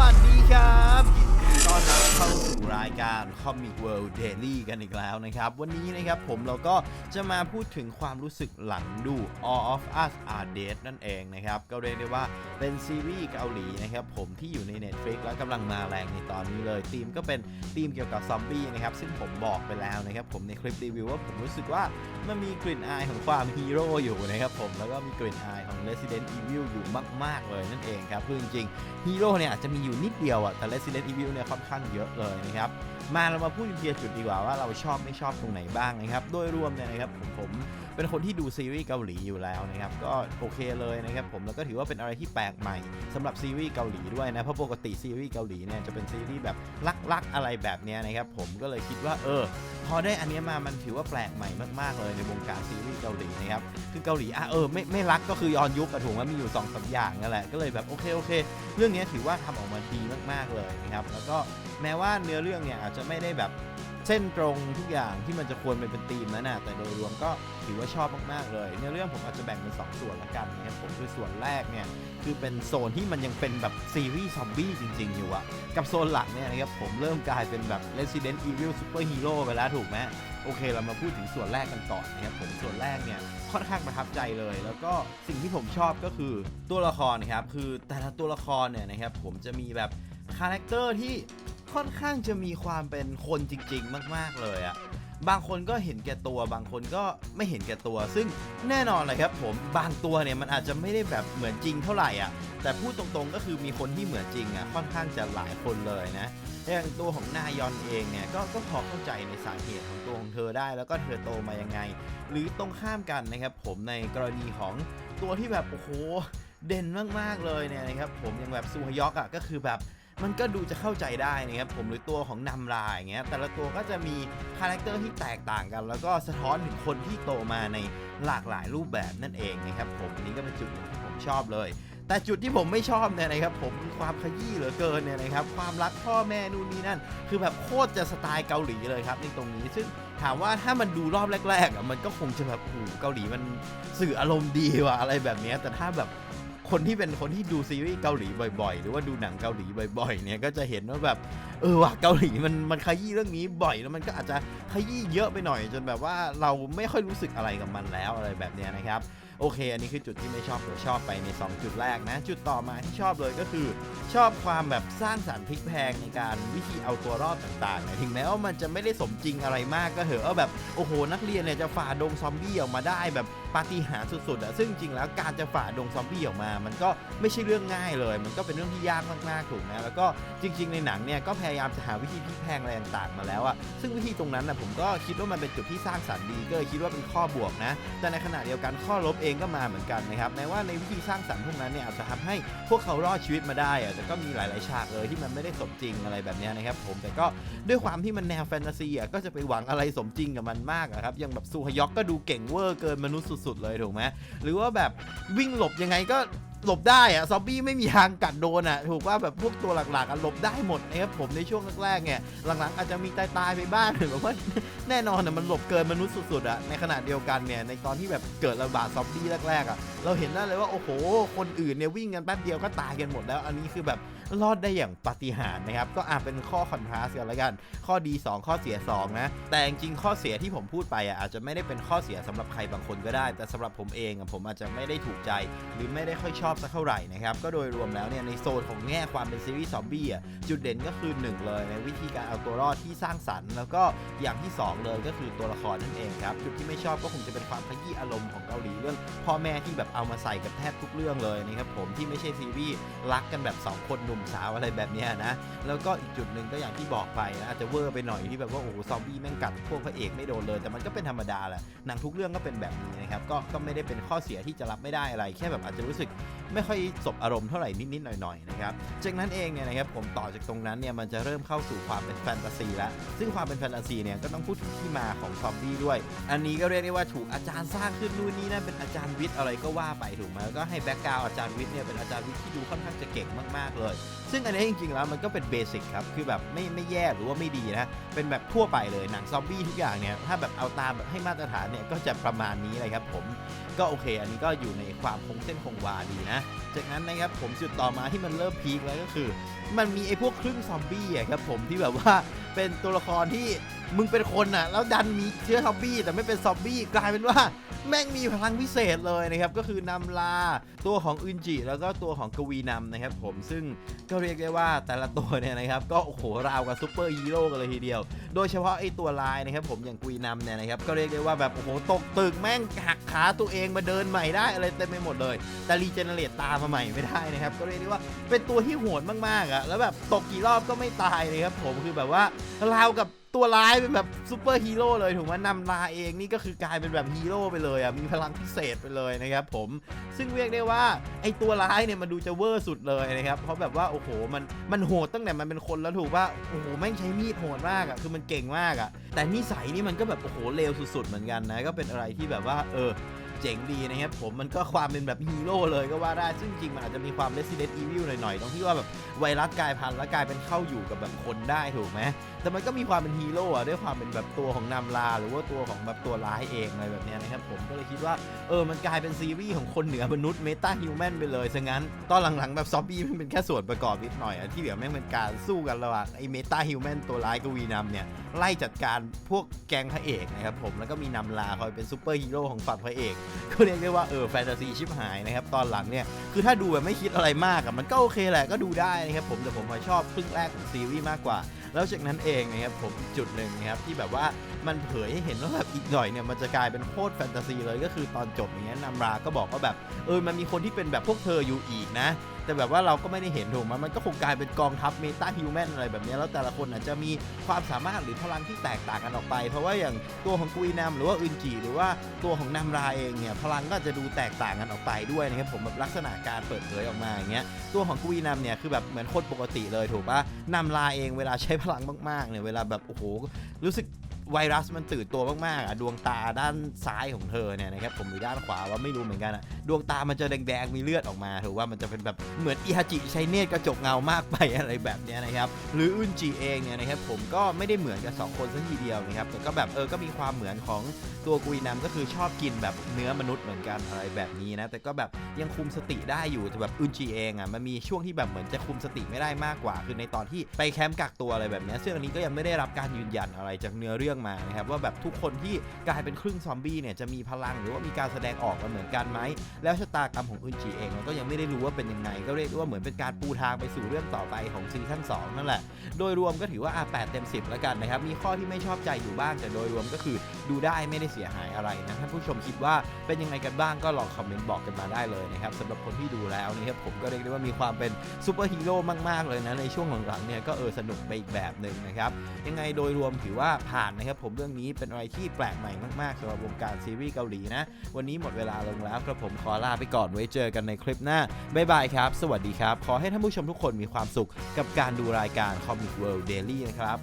วัสดีครับยินดีต้อนรับเข้าสู่ รายการ Comic World Daily กันอีกแล้วนะครับ วันนี้นะครับผมเราก็จะมาพูดถึงความรู้สึกหลังดู All of Us Are Dead นั่นเองนะครับ ก็เรียกได้ว่าเป็นซีรีส์เกาหลีนะครับผมที่อยู่ใน Netflix แล้วกำลังมาแรงในตอนนี้เลยธีมก็เป็นธีมเกี่ยวกับซอมบี้นะครับ ซึ่งผมบอกไปแล้วนะครับผมในคลิปรีวิวว่าผมรู้สึกว่ามันมีกลิ่นอายของความฮีโร่อยู่นะครับผมแล้วก็มีกลิ่นอายของ Resident Evil อยู่มาก ๆ เลยนั่นเองครับคือจริงๆฮีโร่เนี่ยอาจจะมีอยู่นิดเดียวอะแต่ Resident Evil เนี่ยค่อนข้างเยอะเลยนะครับมาเรามาพูดเทีละจุดดีกว่าว่าเราชอบไม่ชอบตรงไหนบ้างนะครับ โดยรวมเนี่ยนะครับผมผมเป็นคนที่ดูซีรีส์เกาหลีอยู่แล้วนะครับก็โอเคเลยนะครับผมแล้วก็ถือว่าเป็นอะไรที่แปลกใหม่สำหรับซีรีส์เกาหลีด้วยนะเพราะปกติซีรีส์เกาหลีเนี่ยจะเป็นซีรีส์แบบลักๆอะไรแบบเนี้ยนะครับผมก็เลยคิดว่าเออพอได้อันนี้มามันถือว่าแปลกใหม่มากๆเลยในวงการซีรีส์เกาหลีนะครับคือเกาหลีอะเออไม่ไม่รักก็คือย้อนยุคอะถูกว่ามีอยู่2องสามอย่างนั่นแหละก็เลยแบบโอเคโอเค เรื่องนี้ถือว่าทำออกมาดีมากๆเลยนะครับแล้วก็ แม้ว่าเนื้อเรื่องเนี่ยอาจจะไม่ได้แบบเส้นตรงทุกอย่างที่มันจะควรไปเป็นธีมนั้นนะแต่โดยรวมก็ถือว่าชอบมากๆเลยเนื้อเรื่องผมอาจจะแบ่งเป็นสองส่วนละกันนะครับผมคือส่วนแรกเนี่ยคือเป็นโซนที่มันยังเป็นแบบซีรีส์ซอมบี้จริง ๆ อยู่อะกับโซนหลักเนี่ยนะครับผมเริ่มกลายเป็นแบบ Resident Evil Super Hero ไปแล้วถูกไหมโอเคเรามาพูดถึงส่วนแรกกันก่อนนะครับผมส่วนแรกเนี่ยค่อนข้างประทับใจเลย แล้วก็สิ่งที่ผมชอบก็คือตัวละครนะครับคือแต่ละตัวละครเนี่ยนะครับผมจะมีแบบคาแรคเตอร์ที่ ค่อนข้างจะมีความเป็นคนจริง ๆ มาก ๆ เลยอะบางคนก็เห็นแก่ตัว บางคนก็ไม่เห็นแก่ตัว ซึ่งแน่นอนเลยครับผมบางตัวเนี่ยมันอาจจะไม่ได้แบบเหมือนจริงเท่าไหร่อะ แต่พูดตรงๆก็คือมีคนที่เหมือนจริงอะค่อนข้างจะหลายคนเลยนะอย่างตัวของนายอนเองเนี่ยก็ก็พอเข้าใจในสาเหตุของตัวของเธอได้ แล้วก็เธอโตมายังไง หรือตรงข้ามกันนะครับผมในกรณีของตัวที่แบบโอ้โหเด่นมากๆเลยเนี่ยนะครับผมอย่างแบบซูฮยอกอะก็คือแบบ มันก็ดูจะเข้าใจได้นะครับผมหรือตัวของนำลาอย่างเงี้ยแต่ละตัวก็จะมีคาแรคเตอร์ที่แตกต่างกัน แล้วก็สะท้อนถึงคนที่โตมาในหลากหลายรูปแบบนั่นเองนะครับผมอันนี้ก็เป็นจุดที่ผมชอบเลย แต่จุดที่ผมไม่ชอบเนี่ยนะครับผมคือความขยี้เหลือเกินเนี่ยนะครับความรักพ่อแม่นู่นนี่นั่น คือแบบโคตรจะสไตล์เกาหลีเลยครับในตรงนี้ซึ่งถามว่าถ้ามันดูรอบแรกๆอะมันก็คงจะแบบโอ้เกาหลีมันสื่ออารมณ์ดีว่ะอะไรแบบเนี้ยแต่ถ้าแบบ คนที่เป็นคนที่ดูซีรีส์เกาหลีบ่อยๆ หรือว่าดูหนังเกาหลีบ่อยๆ เนี่ยก็จะเห็นว่าแบบเออว่ะเกาหลีมันมันขยี้เรื่องนี้บ่อยแล้วมันก็อาจจะขยี้เยอะไปหน่อย จนแบบว่าเราไม่ค่อยรู้สึกอะไรกับมันแล้วอะไรแบบเนี้ยนะครับ โอเค อันนี้คือจุดที่ไม่ชอบหรือชอบไปใน 2 จุดแรกนะ จุดต่อมาที่ชอบเลยก็คือ ชอบความแบบสร้างสรรค์พลิกแพงในการวิธีเอาตัวรอดต่างๆนะถึงแม้ว่ามันจะไม่ได้สมจริงอะไรมากก็เถอะว่าแบบโอ้โห นักเรียนเนี่ยจะฝ่าดงซอมบี้ออกมาได้แบบปาฏิหาริย์สุดๆอะซึ่งจริงแล้วการจะฝ่าดงซอมบี้ออกมา มันก็ไม่ใช่เรื่องง่ายเลย มันก็เป็นเรื่องที่ยากมากๆถูกไหมแล้วก็จริง ๆ ในหนังเนี่ยก็พยายามจะหาวิธีพลิกแพงอะไรต่างๆมาแล้วอะซึ่งวิธีตรงนั้นนะผมก็คิดว่ามันเป็นจุดที่สร้างสรรค์ดีก็เลยคิดว่าเป็นข้อบวกนะ แต่ในขณะเดียวกันข้อลบเองก็มาเหมือนกันนะครับแม้ว่าในวิธีสร้างสรรค์พวกนั้นเนี่ยอาจจะทำให้พวกเขารอดชีวิตมาได้อะแต่ก็มีหลายๆฉากเลยที่มันไม่ได้สมจริงอะไรแบบนี้นะครับผมแต่ก็ด้วยความที่มันแนวแฟนตาซีอะก็จะไปหวังอะไรสมจริงกับมันมากอะครับอย่างแบบซูฮยอกก็ดูเก่งเวอร์เกินมนุษย์สุดๆเลยถูกไหมหรือว่าแบบวิ่งหลบยังไงก็ หลบได้อะซอมบี้ไม่มีทางกัดโดนอะถูกว่าแบบพวกตัวหลักๆอะหลบได้หมดนะครับผมในช่วงแรกๆเนี่ยหลังๆอาจจะมีตายๆไปบ้างหรือแบบว่าแน่นอนอะมันหลบเกินมนุษย์สุดๆอะในขณะเดียวกันเนี่ยในตอนที่แบบเกิดระบาดซอมบี้แรกๆอะเราเห็นได้เลยว่าโอ้โห คนอื่นเนี่ยวิ่งกันแป๊บเดียวก็ตายกันหมดแล้ว อันนี้คือแบบ รอดได้อย่างปาฏิหาริย์นะครับ ก็อาจเป็นข้อคอนทราสกันล้วกัน ข้อดี 2 ข้อเสีย 2 นะ แต่จริงข้อเสียที่ผมพูดไปอะอาจจะไม่ได้เป็นข้อเสียสำหรับใครบางคนก็ได้ แต่สำหรับผมเองผมอาจจะไม่ได้ถูกใจ หรือไม่ได้ค่อยชอบสักเท่าไหร่นะครับ ก็โดยรวมแล้วเนี่ยในโซนของแง่ความเป็นซีรีส์ซอมบี้อะจุดเด่นก็คือหนึ่งเลยในวิธีการเอาตัวรอดที่สร้างสรรค์ แล้วก็อย่างที่สองเลยก็คือตัวละครนั่นเองครับจุดที่ไม่ชอบก็คงจะเป็นความขยี้อารมณ์ของเกาหลีเรื่องพ่อแม่ที่แบบเอามาใส่กับแทบทุกเรื่องเลยนะครับผมที่ไม่ใช่ซีรีส์รักกันแบบ 2 คนหนุ่มสาวอะไรแบบนี้นะ แล้วก็อีกจุดหนึ่งก็อย่างที่บอกไปนะอาจจะเวอร์ไปหน่อยที่แบบว่าโอ้โหซอมบี้แม่งกัดพวกพระเอกไม่โดนเลย แต่มันก็เป็นธรรมดาแหละหนังทุกเรื่องก็เป็นแบบนี้นะครับก็ก็ไม่ได้เป็นข้อเสียที่จะรับไม่ได้อะไร แค่แบบอาจจะรู้สึกไม่ค่อยสบอารมณ์เท่าไหร่นิดๆหน่อยๆนะครับจากนั้นเองเนี่ยนะครับผมต่อจากตรงนั้นเนี่ยมันจะเริ่มเข้าสู่ความเป็นแฟนตาซีแล้วซึ่งความเป็นแฟนตาซีเนี่ยก็ต้องพูดถึงที่มาของซอมบี้ด้วย อันนี้ก็เรียกได้ว่าถูกอาจารย์สร้างขึ้นนู่นนี่นั่นเป็นอาจารย์วิทย์อะไรก็ว่าไปถูกไหมก็ให้แบ็กกราวอาจารย์วิทย์เนี่ยเป็นอาจารย์วิทย์ที่ดูค่อนข้างจะเก่งมากๆเลยซึ่งอันนี้จริงๆแล้วมันก็เป็นเบสิกครับ คือแบบไม่ไม่แย่หรือว่าไม่ดีนะ เป็นแบบทั่วไปเลยหนังซอมบี้ทุกอย่างเนี่ย ถ้าแบบเอาตามแบบให้มาตรฐานเนี่ย ก็จะประมาณนี้เลยครับผม ก็โอเค อันนี้ก็อยู่ในความคงเส้นคงวาดีนะ จากนั้นนะครับผมจุดต่อมาที่มันเริ่มพีคแล้วก็คือ มันมีไอ้พวกครึ่งซอมบี้อะครับผมที่แบบว่าเป็นตัวละครที่ มึงเป็นคนอะ แล้วดันมีเชื้อซอมบี้แต่ไม่เป็นซอมบี้กลายเป็นว่าแม่งมีพลังพิเศษเลยนะครับก็คือนำลาตัวของอึนจิแล้วก็ตัวของกวีนำนะครับผมซึ่งก็เรียกได้ว่าแต่ละตัวเนี่ยนะครับก็โอ้โหราวกับซูเปอร์ฮีโร่กันเลยทีเดียว โดยเฉพาะไอ้ตัวลายนะครับผมอย่างกวีนำเนี่ยนะครับก็เรียกได้ว่าแบบโอ้โหตกตึกแม่งหักขาตัวเองมาเดินใหม่ได้อะไรเต็มไปหมดเลย แต่รีเจเนเรตตามมาใหม่ไม่ได้นะครับก็เรียกได้ว่าเป็นตัวที่โหดมากๆอะแล้วแบบตกกี่รอบก็ไม่ตายเลยครับผมคือแบบว่าราวกับ ตัวร้ายเป็นแบบซูเปอร์ฮีโร่เลยถูกไหมนำลาเองนี่ก็คือกลายเป็นแบบฮีโร่ไปเลยอะมีพลังพิเศษไปเลยนะครับผมซึ่งเรียกได้ว่าไอตัวร้ายเนี่ยมันดูจะเวอร์สุดเลยนะครับเพราะแบบว่าโอ้โหมันมันโหดตั้งแต่มันเป็นคนแล้วถูกป่ะโอ้โหแม่งใช้มีดโหดมากอะคือมันเก่งมากอะแต่นิสัยนี่มันก็แบบโอ้โหเลวสุดๆเหมือนกันนะก็เป็นอะไรที่แบบว่าเออ เจ๋งดีนะครับผมมันก็ความเป็นแบบฮีโร่เลยก็ว่าได้ซึ่งจริงมันอาจจะมีความ Resident Evil หน่อยๆตรงที่ว่าแบบไวรัสกลายพันธุ์แล้วกลายเป็นเข้าอยู่กับแบบคนได้ถูกไหมแต่มันก็มีความเป็นฮีโร่อะด้วยความเป็นแบบตัวของนำลา หรือว่าตัวของแบบตัวร้ายเองอะไรแบบนี้นะครับผมก็เลยคิดว่าเออมันกลายเป็นซีรีส์ของคนเหนือมนุษย์เมตาฮิวแมนไปเลยซะงั้นตอนหลังๆแบบซอมบี้มันเป็นแค่ส่วนประกอบนิดหน่อยอะที่เหลือแม่งเป็นการสู้กันระหว่างไอ้เมตาฮิวแมนตัวร้ายกับวีนัมเนี่ยไล่จัดการพวกแก๊งพระเอกนะครับผมแล้วก็มีนำลาคอยเป็นซูเปอร์ฮีโร่ของฝั่งพระเอกก็เรียกได้ว่าเออแฟนตาซีชิบหายนะครับตอนหลังเนี่ยคือถ้าดูแบบไม่คิดอะไรมากอะมันก็โอเคแหละก็ดูได้นะครับผมแต่ผมชอบครึ่งแรกของซีรีส์มากกว่า แล้วจากนั้นเองนะครับผมจุดหนึ่งนะครับที่แบบว่า มันเผยให้เห็นว่าแบบอีกหน่อยเนี่ยมันจะกลายเป็นโคตรแฟนตาซีเลยก็คือตอนจบอย่างเงี้ยนำราก็บอกว่าแบบเออมันมีคนที่เป็นแบบพวกเธออยู่อีกนะ แต่แบบว่าเราก็ไม่ได้เห็นถูกไหมมันก็คงกลายเป็นกองทัพเมตาฮิวแมนอะไรแบบนี้แล้วแต่ละคนอาจจะมีความสามารถหรือพลังที่แตกต่างกันออกไป เพราะว่าอย่างตัวของกุยนำหรือว่าอึนจีหรือว่าตัวของนำราเองเนี่ยพลังก็จะดูแตกต่างกันออกไปด้วยนะครับผมแบบลักษณะการเปิดเผยออกมาอย่างเงี้ยตัวของกุยนำเนี่ยคือแบบเหมือนคนปกติเลยถูกปะนำราเองเวลาใช้พลังมากๆเนี่ยเวลาแบบโอ้โหรู้สึก ไวรัสมันตื่นตัวมากๆอะดวงตาด้านซ้ายของเธอเนี่ยนะครับผมหรือด้านขวาว่าไม่รู้เหมือนกันอะดวงตามันจะแดงๆมีเลือดออกมาถือว่ามันจะเป็นแบบเหมือนอิฮาจิใช้เนตกระจกเงามากไปอะไรแบบเนี้ยนะครับหรืออุนจิเองเนี่ยนะครับผมก็ไม่ได้เหมือนกับสองคนซะทีเดียวนะครับแต่ก็แบบเออก็มีความเหมือนของตัวกุยนำก็คือชอบกินแบบเนื้อมนุษย์เหมือนกันอะไรแบบนี้นะแต่ก็แบบยังคุมสติได้อยู่แต่แบบอุนจิเองอะมันมีช่วงที่แบบเหมือนจะคุมสติไม่ได้มากกว่า คือในตอนที่ไปแคมป์กักตัวอะไรแบบเนี้ยซึ่งอันนี้ก็ยังไม่ได้รับการยืนยันอะไรจากเนื้อเรื่องมานะครับว่าแบบทุกคนที่กลายเป็นครึ่งซอมบี้เนี่ยจะมีพลังหรือว่ามีการแสดงออกมาเหมือนกันไหมแล้วชะตากรรมของอุนจิเองเราก็ยังไม่ได้รู้ว่าเป็นยังไง ก็เรียกว่าเหมือนเป็นการปูทางไปสู่เรื่องต่อไปของซีซั่น2นั่นแหละ โดยรวมก็ถือว่าอะ8เต็ม 10 แล้วกันนะครับมีข้อที่ไม่ชอบใจอยู่บ้างแต่โดยรวมก็คือดูได้ไม่ได้เสียหายอะไรนะท่านผู้ชมคิดว่าเป็นยังไงกันบ้างก็ลองคอมเมนต์บอกกันมาได้เลยนะครับสำหรับคนที่ดูแล้วนะครับผมก็เรียกได้ว่ามีความเป็นซูเปอร์ฮีโร่มากๆเลยนะในช่วงหลังๆเนี่ยก็เออสนุกไปอีกแบบหนึ่งนะครับยังไงโดยรวมถือว่าผ่านนะครับผมเรื่องนี้เป็นอะไรที่แปลกใหม่มากๆสำหรับวงการซีรีส์เกาหลีนะ วันนี้หมดเวลาลงแล้วครับผมขอลาไปก่อนไว้เจอกันในคลิปหน้าบ๊ายบายครับ สวัสดีครับ ขอให้ท่านผู้ชมทุกคนมีความสุขกับการดูรายการ Comic World Daily นะครับ